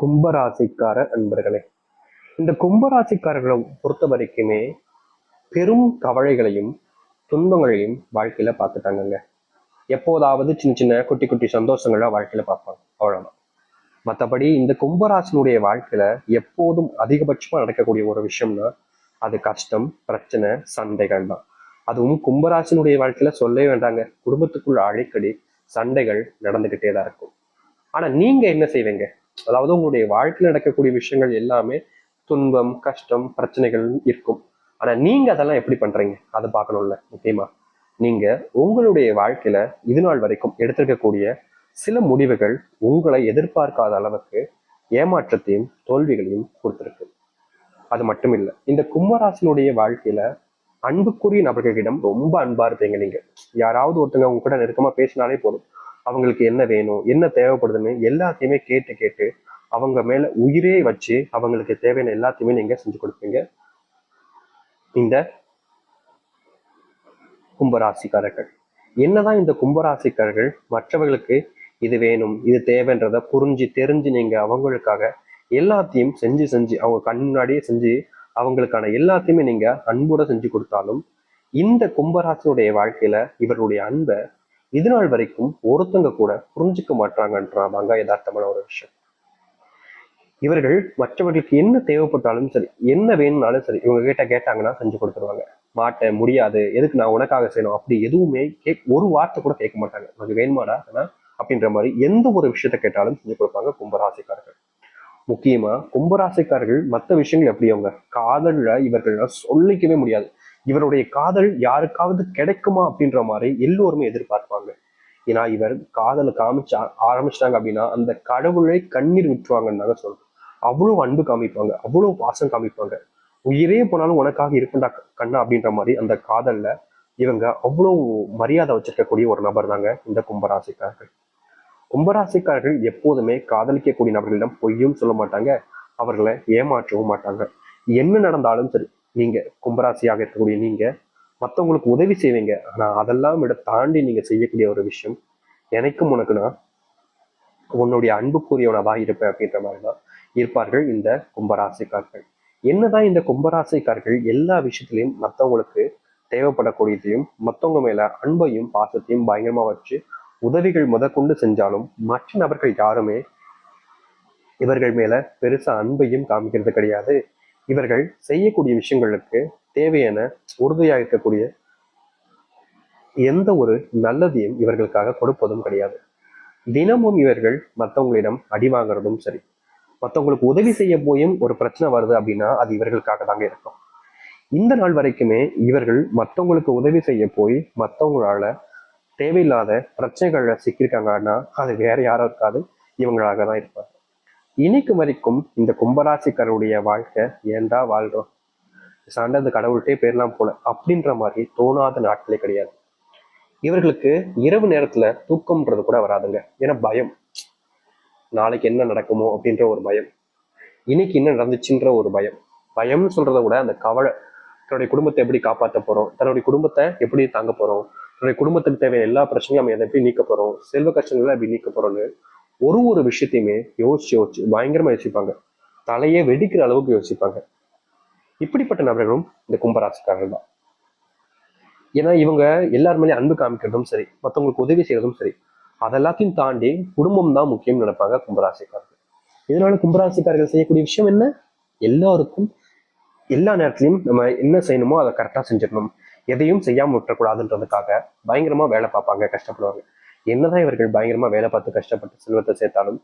கும்பராசிக்கார அன்பர்களே இந்த கும்பராசிக்காரர்களை பொறுத்த வரைக்குமே பெரும் கவலைகளையும் துன்பங்களையும் வாழ்க்கையில பார்த்துட்டாங்கங்க. எப்போதாவது சின்ன சின்ன குட்டி குட்டி சந்தோஷங்களா வாழ்க்கையில பார்ப்பாங்க. அவ்வளவுதான். மற்றபடி இந்த கும்பராசினுடைய வாழ்க்கையில எப்போதும் அதிகபட்சமா நடக்கக்கூடிய ஒரு விஷயம்னா அது கஷ்டம் பிரச்சனை சண்டைகள் தான் அதுவும் கும்பராசினுடைய வாழ்க்கையில சொல்லவே வேண்டாங்க. குடும்பத்துக்குள்ள அடிக்கடி சண்டைகள் நடந்துகிட்டே தான் இருக்கும். ஆனா நீங்க என்ன செய்வீங்க? அதாவது உங்களுடைய வாழ்க்கையில் நடக்கக்கூடிய விஷயங்கள் எல்லாமே துன்பம் கஷ்டம் பிரச்சனைகள் இருக்கும். ஆனா நீங்க அதெல்லாம் எப்படி பண்றீங்க? அதை பார்க்கணும்ல முக்கியமா. நீங்க உங்களுடைய வாழ்க்கையில இது நாள் வரைக்கும் எடுத்திருக்கக்கூடிய சில முடிவுகள் உங்களை எதிர்பார்க்காத அளவுக்கு ஏமாற்றத்தையும் தோல்விகளையும் கொடுத்திருக்கு. அது மட்டும் இல்லை இந்த கும்பராசினுடைய வாழ்க்கையில அன்புக்குரிய நபர்களிடம் ரொம்ப அன்பா இருப்பீங்க நீங்க. யாராவது ஒருத்தங்க உங்க கூட நெருக்கமா பேசினாலே போதும். அவங்களுக்கு என்ன வேணும் என்ன தேவைப்படுதுன்னு எல்லாத்தையுமே கேட்டு கேட்டு அவங்க மேல உயிரே வச்சு அவங்களுக்கு தேவையான எல்லாத்தையுமே நீங்க செஞ்சு கொடுப்பீங்க. இந்த கும்பராசிக்காரர்கள். என்னதான் இந்த கும்பராசிக்காரர்கள் மற்றவர்களுக்கு இது வேணும் இது தேவைன்றத புரிஞ்சு தெரிஞ்சு நீங்க அவங்களுக்காக எல்லாத்தையும் செஞ்சு செஞ்சு அவங்க கண் முன்னாடியே செஞ்சு அவங்களுக்கான எல்லாத்தையுமே நீங்க அன்போட செஞ்சு கொடுத்தாலும் இந்த கும்பராசினுடைய வாழ்க்கையில இவருடைய அன்பை இது நாள் வரைக்கும் ஒருத்தங்க கூட புரிஞ்சுக்க மாட்டாங்கன்றாங்க யதார்த்தமான ஒரு விஷயம். இவர்கள் மற்றவர்களுக்கு என்ன தேவைப்பட்டாலும் சரி என்ன வேணும்னாலும் சரி இவங்க கிட்ட கேட்டாங்கன்னா செஞ்சு கொடுத்துருவாங்க. மாட்டேன் முடியாது எதுக்கு நான் உனக்காக செய்யணும்? அப்படி எதுவுமே கேக் ஒரு வார்த்தை கூட கேட்க மாட்டாங்க. உனக்கு வேணுமாடா ஆனா அப்படின்ற மாதிரி எந்த ஒரு விஷயத்த கேட்டாலும் செஞ்சு கொடுப்பாங்க கும்பராசிக்காரர்கள். முக்கியமா கும்பராசிக்காரர்கள் மற்ற விஷயங்கள் எப்படி அவங்க? காதல்ல இவர்கள் சொல்லிக்கவே முடியாது. இவருடைய காதல் யாருக்காவது கிடைக்குமா அப்படின்ற மாதிரி எல்லோருமே எதிர்பார்ப்பாங்க. ஏன்னா இவர் காதலை காமிச்சு ஆரம்பிச்சிட்டாங்க அப்படின்னா அந்த கடவுளை கண்ணீர் விட்டுருவாங்கன்னு சொல்றோம். அவ்வளவு அன்பு காமிப்பாங்க அவ்வளவு பாசம் காமிப்பாங்க. உயிரே போனாலும் உனக்காக இருக்குண்டா கண்ணா அப்படின்ற மாதிரி அந்த காதல்ல இவங்க அவ்வளவு மரியாதை வச்சிருக்கக்கூடிய ஒரு நபர் தாங்க இந்த கும்பராசிக்காரர்கள். கும்பராசிக்காரர்கள் எப்போதுமே காதலிக்கக்கூடிய நபர்களிடம் பொய்யும் சொல்ல மாட்டாங்க அவர்களை ஏமாற்றவும் மாட்டாங்க. என்ன நடந்தாலும் சரி நீங்கள் கும்பராசியாக இருக்கக்கூடிய நீங்கள் மற்றவங்களுக்கு உதவி செய்வீங்க. ஆனால் அதெல்லாம் விட தாண்டி நீங்கள் செய்யக்கூடிய ஒரு விஷயம் எனக்கும் உனக்குன்னா உன்னுடைய அன்புக்குரியவனதான் இருப்பேன் அப்படின்ற மாதிரி தான் இருப்பார்கள் இந்த கும்பராசிக்காரர்கள். என்னதான் இந்த கும்பராசிக்காரர்கள் எல்லா விஷயத்திலையும் மற்றவங்களுக்கு தேவைப்படக்கூடியதையும் மற்றவங்க மேல அன்பையும் பாசத்தையும் பயங்கரமா வச்சு உதவிகள் முதற்கொண்டு செஞ்சாலும் மற்ற நபர்கள் யாருமே இவர்கள் மேல பெருசா அன்பையும் காமிக்கிறது கிடையாது. இவர்கள் செய்யக்கூடிய விஷயங்களுக்கு தேவையான உறுதியாக இருக்கக்கூடிய எந்த ஒரு நல்லதையும் இவர்களுக்காக கொடுப்பதும் கிடையாது. தினமும் இவர்கள் மற்றவங்களிடம் அடி வாங்குறதும் சரி மற்றவங்களுக்கு உதவி செய்ய போயும் ஒரு பிரச்சனை வருது அப்படின்னா அது இவர்களுக்காக தாங்க இருக்கும். இந்த நாள் வரைக்குமே இவர்கள் மற்றவங்களுக்கு உதவி செய்ய போய் மற்றவங்களால தேவையில்லாத பிரச்சனைகள்ல சிக்கியிருக்காங்கன்னா அது வேற யாரும் இருக்காது. இவங்களாக தான் இருப்பாங்க. இன்னைக்கு வரைக்கும் இந்த கும்பராசிக்காரருடைய வாழ்க்கை ஏன்டா வாழ்றோம்? சாண்டது கடவுள்கிட்டே பேர்லாம் போல. அப்படின்ற மாதிரி தோணாத நாட்களே கிடையாது. இவர்களுக்கு இரவு நேரத்துல தூக்கம்ன்றது கூட வராதுங்க. ஏன்னா பயம். நாளைக்கு என்ன நடக்குமோ அப்படின்ற ஒரு பயம். இன்னைக்கு என்ன நடந்துச்சுன்ற ஒரு பயம். பயம்னு சொல்றதை விட அந்த கவலை. தன்னுடைய குடும்பத்தை எப்படி காப்பாற்ற போறோம்? தன்னுடைய குடும்பத்தை எப்படி தாங்க போறோம்? தன்னுடைய குடும்பத்துக்கு தேவையான எல்லா பிரச்சனையும் நம்ம எதை எப்படி நீக்க போறோம்? செல்வ கஷ்டங்களை எப்படி நீக்க போறோம்னு ஒரு ஒரு விஷயத்தையுமே யோசிச்சு யோசிச்சு பயங்கரமா யோசிப்பாங்க. தலையே வெடிக்கிற அளவுக்கு யோசிப்பாங்க. இப்படிப்பட்ட நபர்களும் இந்த கும்பராசிக்காரர்கள் தான். ஏன்னா இவங்க எல்லாருமேலேயும் அன்பு காமிக்கிறதும் சரி மற்றவங்களுக்கு உதவி செய்யறதும் சரி அதெல்லாத்தையும் தாண்டி குடும்பம் தான் முக்கியம் நினைப்பாங்க கும்பராசிக்காரர்கள். இதனால கும்பராசிக்காரர்கள் செய்யக்கூடிய விஷயம் என்ன? எல்லாருக்கும் எல்லா நேரத்திலையும் நம்ம என்ன செய்யணுமோ அதை கரெக்டாக செஞ்சிடணும். எதையும் செய்யாமல் விட்டுறக்கூடாதுன்றதுக்காக பயங்கரமாக வேலை பார்ப்பாங்க கஷ்டப்படுவாங்க. என்னதான் இவர்கள் பயங்கரமா வேலை பார்த்து கஷ்டப்பட்டு செல்வத்தை சேர்த்தாலும்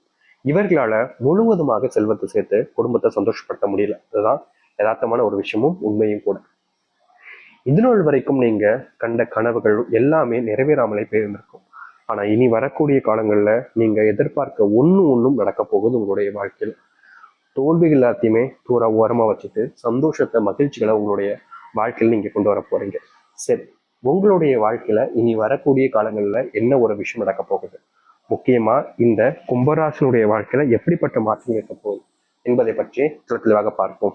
இவர்களால முழுவதுமாக செல்வத்தை சேர்த்து குடும்பத்தை சந்தோஷப்படுத்த முடியல. அதுதான் யதார்த்தமான ஒரு விஷயமும் உண்மையும் கூட. இது வரைக்கும் நீங்க கண்ட கனவுகள் எல்லாமே நிறைவேறாமலே போயிருந்திருக்கும். ஆனா இனி வரக்கூடிய காலங்கள்ல நீங்க எதிர்பார்க்க ஒன்னும் ஒன்றும் நடக்க போகுது உங்களுடைய வாழ்க்கையில். தோல்விகள் எல்லாத்தையுமே தூர ஓரமா வச்சுட்டு சந்தோஷத்தை மகிழ்ச்சிகளை உங்களுடைய வாழ்க்கையில் நீங்க கொண்டு வர போறீங்க. சரி. உங்களுடைய வாழ்க்கையில இனி வரக்கூடிய காலங்கள்ல என்ன ஒரு விஷயம் நடக்க போகுது? முக்கியமா இந்த கும்பராசனுடைய வாழ்க்கையில எப்படிப்பட்ட மாற்றம் இருக்க போகுது என்பதை பற்றி தெளிவாக பார்ப்போம்.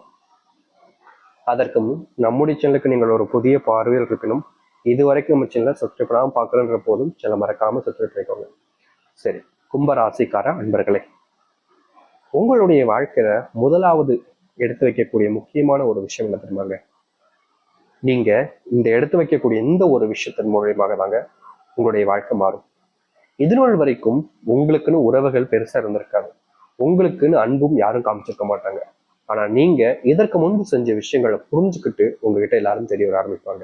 அதற்கு முன் நம்முடைய சேனலுக்கு நீங்கள் ஒரு புதிய பார்வையில் இருப்பினும் இதுவரைக்கும் நம்ம சேனலை சப்ஸ்கிரைப் பண்ணாமல் பார்க்கலன்ற போதும் சேனல் மறக்காம சப்ஸ்கிரைப் பண்ணிக்கோங்க. சரி கும்பராசிக்கார அன்பர்களே உங்களுடைய வாழ்க்கையில முதலாவது எடுத்து வைக்கக்கூடிய முக்கியமான ஒரு விஷயம் என்ன தெரியுமாங்க? நீங்க இந்த எடுத்து வைக்கக்கூடிய எந்த ஒரு விஷயத்தின் மூலியமாக தாங்க உங்களுடைய வாழ்க்கை மாறும். இதுநாள் வரைக்கும் உங்களுக்குன்னு உறவுகள் பெருசா இருந்திருக்காது. உங்களுக்குன்னு அன்பும் யாரும் காமிச்சிருக்க மாட்டாங்க. ஆனா நீங்க இதற்கு முன்பு செஞ்ச விஷயங்களை புரிஞ்சுக்கிட்டு உங்ககிட்ட எல்லாரும் தெரிய வர ஆரம்பிப்பாங்க.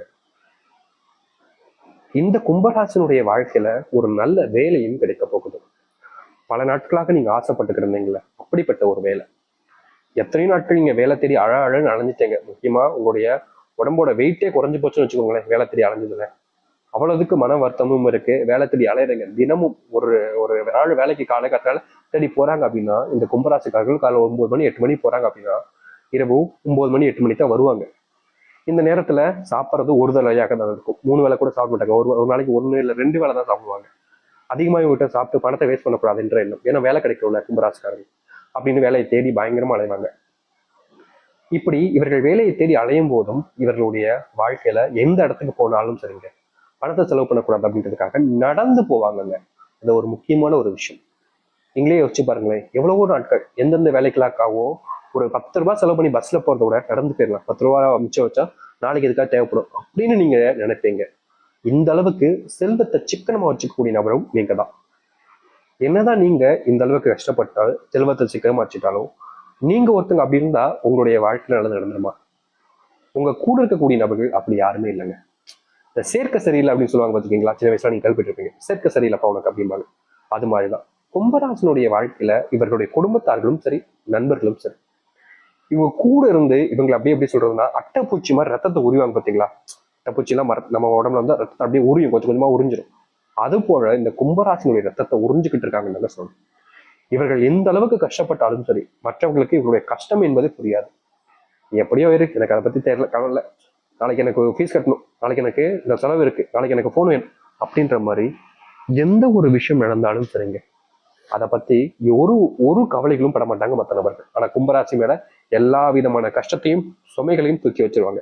இந்த கும்பராசனுடைய வாழ்க்கையில ஒரு நல்ல வேலையும் கிடைக்க போகுது. பல நாட்களாக நீங்க ஆசைப்பட்டுக்கிட்டு இருந்தீங்களே அப்படிப்பட்ட ஒரு வேலை. எத்தனை நாட்கள் நீங்க வேலை தேடி அழ அழன்னு அலைஞ்சிட்டீங்க. முக்கியமா உங்களுடைய உடம்போட வெயிட்டே குறைஞ்சு போச்சுன்னு வச்சுக்கோங்களேன் வேலை தேடி அலைஞ்சதுல. அவ்வளவுக்கு மன வருத்தமும் இருக்கு. வேலை தேடி அலையிறங்க. தினமும் ஒரு ஒரு நாள் வேலைக்கு காலை காத்தால தேடி போறாங்க அப்படின்னா இந்த கும்பராசிக்காரர்கள் காலை ஒன்பது மணி எட்டு மணி போறாங்க அப்படின்னா இரவு ஒன்பது மணி எட்டு மணி தான் வருவாங்க. இந்த நேரத்துல சாப்பிட்றது ஒரு தலையாக தான் இருக்கும். மூணு வேளை கூட சாப்பிட மாட்டாங்க. ஒரு ஒரு நாளைக்கு ஒன்று இல்லை ரெண்டு வேலை தான் சாப்பிடுவாங்க. அதிகமாக இவங்ககிட்ட சாப்பிட்டு பணத்தை வேஸ்ட் பண்ணக்கூடாதுன்ற எண்ணம். ஏன்னா வேலை கிடைக்கல கும்பராசிக்காரர்கள். அப்படின்னு வேலையை தேடி பயங்கரமா அலைவாங்க. இப்படி இவர்கள் வேலையை தேடி அலையும் போதும் இவர்களுடைய வாழ்க்கையில எந்த இடத்துக்கு போனாலும் சரிங்க. பணத்தை செலவு பண்ணக்கூடாது அப்படின்றதுக்காக நடந்து போவாங்கங்க. அது ஒரு முக்கியமான ஒரு விஷயம். நீங்களே யோசிச்சு பாருங்களேன் எவ்வளவோ நாட்கள் எந்தெந்த வேலைகளாக்காவோ ஒரு பத்து ரூபாய் செலவு பண்ணி பஸ்ல போறத விட நடந்து போயிடலாம். பத்து ரூபா மிச்சம் வச்சா நாளைக்கு எதுக்காக தேவைப்படும் அப்படின்னு நீங்க நினைப்பீங்க. இந்த அளவுக்கு செல்வத்தை சிக்கனமா வச்சுக்கக்கூடிய நபரும் நீங்க தான் என்னதான் நீங்க இந்த அளவுக்கு கஷ்டப்பட்டால் செல்வத்தை சிக்கனமா வச்சுட்டாலும் நீங்க ஒருத்தங்க அப்படி இருந்தா உங்களுடைய வாழ்க்கையில நல்லது நடந்துருமா? உங்க கூட இருக்கக்கூடிய நபர்கள் அப்படி யாருமே இல்லைங்க. இந்த சேர்க்க சரியில்லை அப்படின்னு சொல்லுவாங்க பார்த்துக்கீங்களா சின்ன வயசுல நீங்க கேள்விப்பட்டிருப்பீங்க. சேர்க்க சரியில்லைப்பா உனக்கு அப்படிம்பாங்க. அது மாதிரிதான். கும்பராசனுடைய வாழ்க்கையில இவர்களுடைய குடும்பத்தார்களும் சரி நண்பர்களும் சரி இவங்க கூட இருந்து இவங்களை அப்படியே எப்படி சொல்றதுன்னா அட்டைப்பூச்சி மாதிரி ரத்தத்தை உருவாங்க பார்த்தீங்களா அட்டைப்பூச்சி எல்லாம் மர நம்ம உடம்புல வந்து ரத்தத்தை அப்படியே உரியும். கொஞ்சம் கொஞ்சமா உறிஞ்சிடும் அது போல இந்த கும்பராசனுடைய ரத்தத்தை உறிஞ்சிக்கிட்டு இருக்காங்கன்னு சொல்லணும். இவர்கள் எந்த அளவுக்கு கஷ்டப்பட்டாலும் சரி மற்றவங்களுக்கு இவருடைய கஷ்டம் என்பது புரியாது. எப்படியோ இருக்கு. எனக்கு அதை பத்தி தெரியல கவலை நாளைக்கு எனக்கு ஃபீஸ் கட்டணும். நாளைக்கு எனக்கு இந்த செலவு இருக்கு. நாளைக்கு எனக்கு ஃபோன் வேணும். அப்படின்ற மாதிரி எந்த ஒரு விஷயம் நடந்தாலும் சரிங்க. அதை பத்தி ஒரு ஒரு கவலைகளும் பட மாட்டாங்க மற்ற நபர்கள். ஆனா கும்பராசி மேல எல்லா விதமான கஷ்டத்தையும் சுமைகளையும் தூக்கி வச்சிருவாங்க.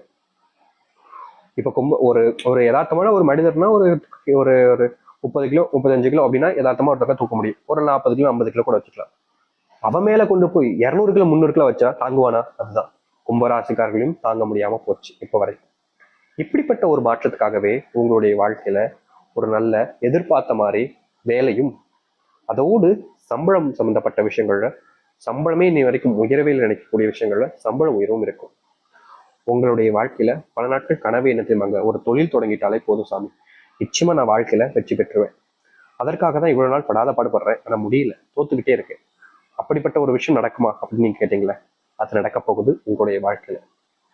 இப்ப கும்ப ஒரு ஒரு யதார்த்தமான ஒரு மனிதர்னா ஒரு ஒரு ஒரு முப்பது கிலோ முப்பத்தஞ்சு கிலோ அப்படின்னா யதார்த்தமாக ஒரு பக்கம் தூக்க முடியும். ஒரு நாற்பது கிலோ ஐம்பது கிலோ கூட வச்சுக்கலாம். அவன் மேல கொண்டு போய் இரநூறு கிலோ முந்நூறு கிலோ வச்சா தாங்குவானா? அதுதான். கும்பராசிக்காரர்களையும் தாங்க முடியாமல் போச்சு இப்போ வரை இப்படிப்பட்ட ஒரு மாற்றத்துக்காகவே உங்களுடைய வாழ்க்கையில ஒரு நல்ல எதிர்பார்த்த மாதிரி வேலையும் அதோடு சம்பளம் சம்மந்தப்பட்ட விஷயங்கள்ல சம்பளமே இன்னை வரைக்கும் உயரவே நினைக்கக்கூடிய விஷயங்களில் சம்பள உயர்வும் இருக்கும். உங்களுடைய வாழ்க்கையில பல நாட்கள் கனவு என்ன தெரியுமாங்க? ஒரு தொழில் தொடங்கிட்டாலே போதும் சாமி. நிச்சயமாக நான் வாழ்க்கையில் வெற்றி பெற்றுவேன் அதற்காக தான் இவ்வளோ நாள் படாத பாடுபடுறேன். ஆனால் முடியல. தோத்துக்கிட்டே இருக்கேன் அப்படிப்பட்ட ஒரு விஷயம் நடக்குமா அப்படின்னு நீங்கள் கேட்டீங்களே அது நடக்க போகுது உங்களுடைய வாழ்க்கையில்.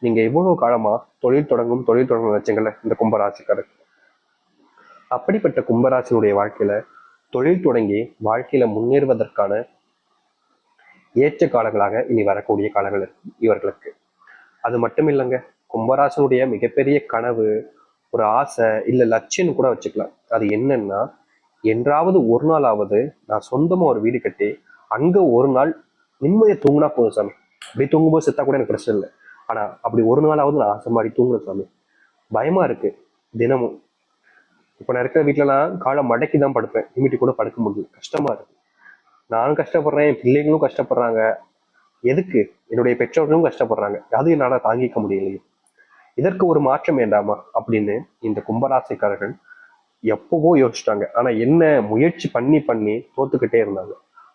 நீங்கள் எவ்வளோ காலமாக தொழில் தொடங்கும் தொழில் தொடங்கும் வச்சுங்கள இந்த கும்பராசிக்காரர். அப்படிப்பட்ட கும்பராசினுடைய வாழ்க்கையில் தொழில் தொடங்கி வாழ்க்கையில் முன்னேறுவதற்கான ஏற்ற காலங்களாக இனி வரக்கூடிய காலங்கள் இருக்கு இவர்களுக்கு. அது மட்டும் இல்லைங்க கும்பராசனுடைய மிகப்பெரிய கனவு ஒரு ஆசை இல்லை லட்சியம்னு கூட வச்சுக்கலாம். அது என்னன்னா என்றாவது ஒரு நாளாவது நான் சொந்தமாக ஒரு வீடு கட்டி அங்கே ஒரு நாள் நிம்மதியை தூங்கினா போதும் சாமி. அப்படியே தூங்கும்போது செத்தா கூட எனக்கு பிரச்சனை இல்லை. ஆனால் அப்படி ஒரு நாளாவது நான் ஆசை மாதிரி தூங்குறேன் சாமி. பயமாக இருக்குது தினமும். இப்போ நான் இருக்கிற வீட்டிலலாம் காலை மடக்கி தான் படுப்பேன். நிமிட்டி கூட படுக்க முடியல. கஷ்டமாக இருக்கு. நானும் கஷ்டப்படுறேன் என் பிள்ளைங்களும் கஷ்டப்படுறாங்க. எதுக்கு? என்னுடைய பெற்றோர்களும் கஷ்டப்படுறாங்க. அது என்னால் தாங்கிக்க முடியலையே. இதற்கு ஒரு மாற்றம் வேண்டாமா அப்படின்னு இந்த கும்பராசிக்காரர்கள் எப்பவோ யோசிச்சிட்டாங்க. ஆனா என்ன முயற்சி பண்ணி பண்ணி தோத்துக்கிட்டே இருந்தாங்க.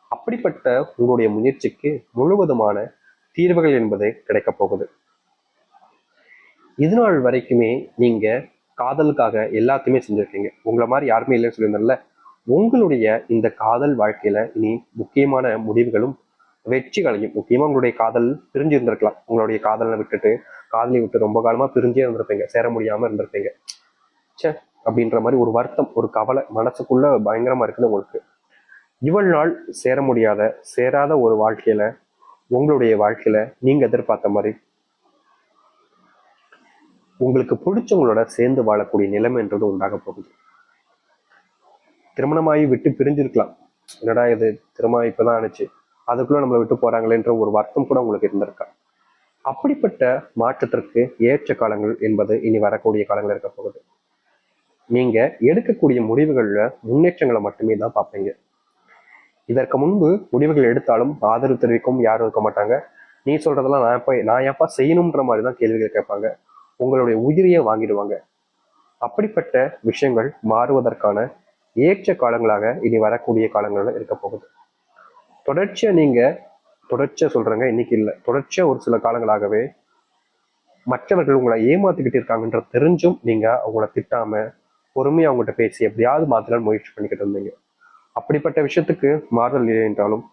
அப்படிப்பட்ட உங்களுடைய முயற்சிக்கு முழுவதுமான தீர்வுகள் என்பது கிடைக்க போகுது. இது நாள் வரைக்குமே நீங்க காதலுக்காக எல்லாத்தையுமே செஞ்சிருக்கீங்க. உங்களை மாதிரி யாருமே இல்லைன்னு சொல்லியிருந்தேன்ல. உங்களுடைய இந்த காதல் வாழ்க்கையில இனி முக்கியமான முடிவுகளும் வெற்றிகளையும் முக்கியமா உங்களுடைய காதல் பிரிஞ்சு இருந்திருக்கலாம். உங்களுடைய காதலை விட்டுட்டு காதலை விட்டு ரொம்ப காலமா பிரிஞ்சே இருந்திருப்பீங்க. சேர முடியாம இருந்திருப்பீங்க. ச்சே அப்படின்ற மாதிரி ஒரு வருத்தம் ஒரு கவலை மனசுக்குள்ள பயங்கரமா இருக்குது உங்களுக்கு. இவள் நாள் சேர முடியாத சேராத ஒரு வாழ்க்கையில உங்களுடைய வாழ்க்கையில நீங்க எதிர்பார்த்த மாதிரி உங்களுக்கு பிடிச்சவங்களோட சேர்ந்து வாழக்கூடிய நிலைமைன்றது உண்டாக போகுது. திருமணமாகி விட்டு பிரிஞ்சிருக்கலாம். என்னடா இது? திருமணம் இப்பதான் ஆனிச்சு. அதுக்குள்ள நம்மளை விட்டு போறாங்களேன்ற ஒரு வருத்தம் கூட உங்களுக்கு இருந்திருக்கா? அப்படிப்பட்ட மாற்றத்திற்கு ஏற்ற காலங்கள் என்பது இனி வரக்கூடிய காலங்கள் இருக்க போகுது. நீங்க எடுக்கக்கூடிய முடிவுகள்ல முன்னேற்றங்களை மட்டுமே தான் பார்ப்பீங்க. இதற்கு முன்பு முடிவுகள் எடுத்தாலும் ஆதரவு தெரிவிக்கவும் யாரும் இருக்க மாட்டாங்க. நீ சொல்றதெல்லாம் நான் எப்ப நான் எப்பா செய்யணுன்ற மாதிரி தான் கேள்விகள் கேட்பாங்க. உங்களுடைய உயிரியை வாங்கிடுவாங்க. அப்படிப்பட்ட விஷயங்கள் மாறுவதற்கான ஏற்ற காலங்களாக இனி வரக்கூடிய காலங்களில் இருக்க போகுது. தொடர்ச்சியாக நீங்கள் தொடர்ச்சியாக சொல்கிறேங்க இன்னைக்கு இல்லை. தொடர்ச்சியாக ஒரு சில காலங்களாகவே மற்றவர்கள் உங்களை ஏமாத்திக்கிட்டு இருக்காங்கன்ற தெரிஞ்சும் நீங்கள் அவங்கள திட்டாமல் பொறுமையாக அவங்ககிட்ட பேசி எப்படியாவது மாற்றலான்னு முயற்சி பண்ணிக்கிட்டு இருந்தீங்க. அப்படிப்பட்ட விஷயத்துக்கு மாறுதல் இல்லை என்றாலும்